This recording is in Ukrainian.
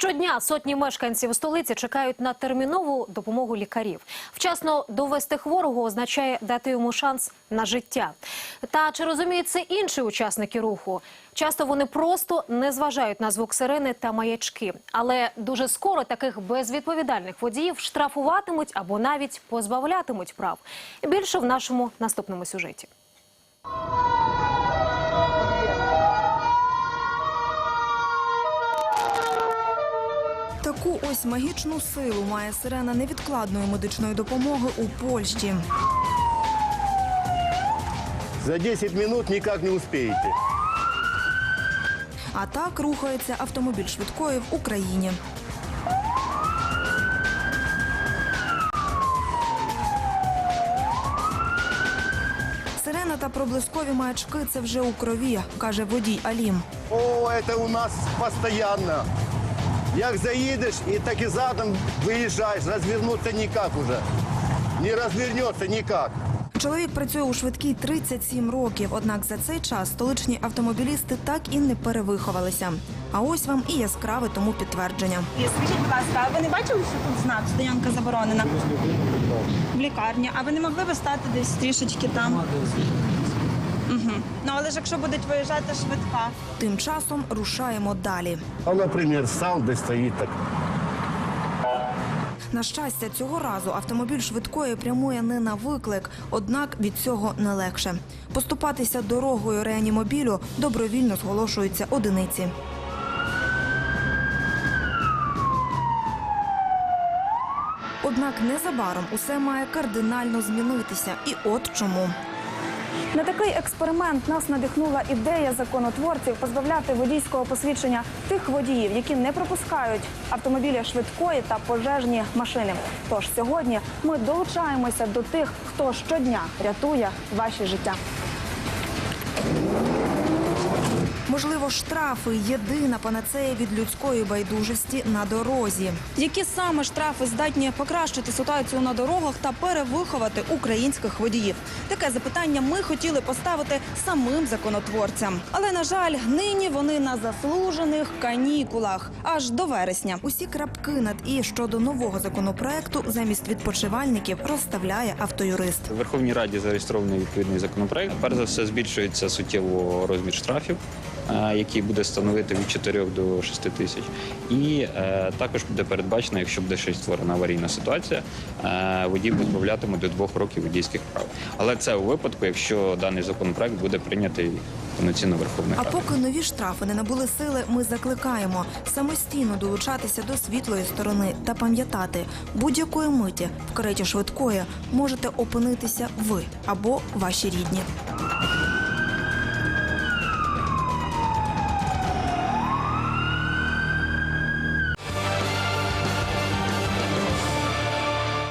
Щодня сотні мешканців столиці чекають на термінову допомогу лікарів. Вчасно довести хворого означає дати йому шанс на життя. Та чи розуміють це інші учасники руху? Часто вони просто не зважають на звук сирени та маячки. Але дуже скоро таких безвідповідальних водіїв штрафуватимуть або навіть позбавлятимуть прав. Більше в нашому наступному сюжеті. Таку ось магічну силу має сирена невідкладної медичної допомоги у Польщі. За 10 минут никак не успеете. А так рухається автомобіль швидкої в Україні. Сирена та проблискові маячки це вже у крові, каже водій Алім. О, это у нас постоянно. Як заїдеш і так і задом виїжджаєш, розвернутися ніяк уже. Не розвернеться ніяк. Чоловік працює у швидкій 37 років, однак за цей час столичні автомобілісти так і не перевиховалися. А ось вам і яскраве тому підтвердження. Скажіть, будь ласка, а ви не бачили, що тут знак стоянка заборонена? В лікарні. А ви не могли б стати десь трішечки там? Угу. Ну але ж якщо будуть виїжджати швидка. Тим часом рушаємо далі. А, наприклад, сам десь стоїть так. На щастя, цього разу автомобіль швидкої прямує не на виклик, однак від цього не легше. Поступатися дорогою реанімобілю добровільно зголошуються одиниці. Однак незабаром усе має кардинально змінитися. І от чому. На такий експеримент нас надихнула ідея законотворців позбавляти водійського посвідчення тих водіїв, які не пропускають автомобілі швидкої та пожежні машини. Тож сьогодні ми долучаємося до тих, хто щодня рятує ваші життя. Можливо, штрафи єдина панацея від людської байдужості на дорозі. Які саме штрафи здатні покращити ситуацію на дорогах та перевиховати українських водіїв? Таке запитання ми хотіли поставити самим законотворцям. Але на жаль, нині вони на заслужених канікулах аж до вересня. Усі крапки над і щодо нового законопроекту замість відпочивальників розставляє автоюрист. В Верховній Раді зареєстрований відповідний законопроект. Перш за все збільшується суттєво розмір штрафів, який буде становити від 4 до 6 тисяч. І е, також буде передбачено, якщо буде щось створена аварійна ситуація, е, водій позбавлятимуть до двох років водійських прав. Але це у випадку, якщо даний законопроект буде прийнятий повноцінно Верховною А поки нові штрафи не набули сили, ми закликаємо самостійно долучатися до світлої сторони та пам'ятати, будь-якої миті в кареті швидкої можете опинитися ви або ваші рідні.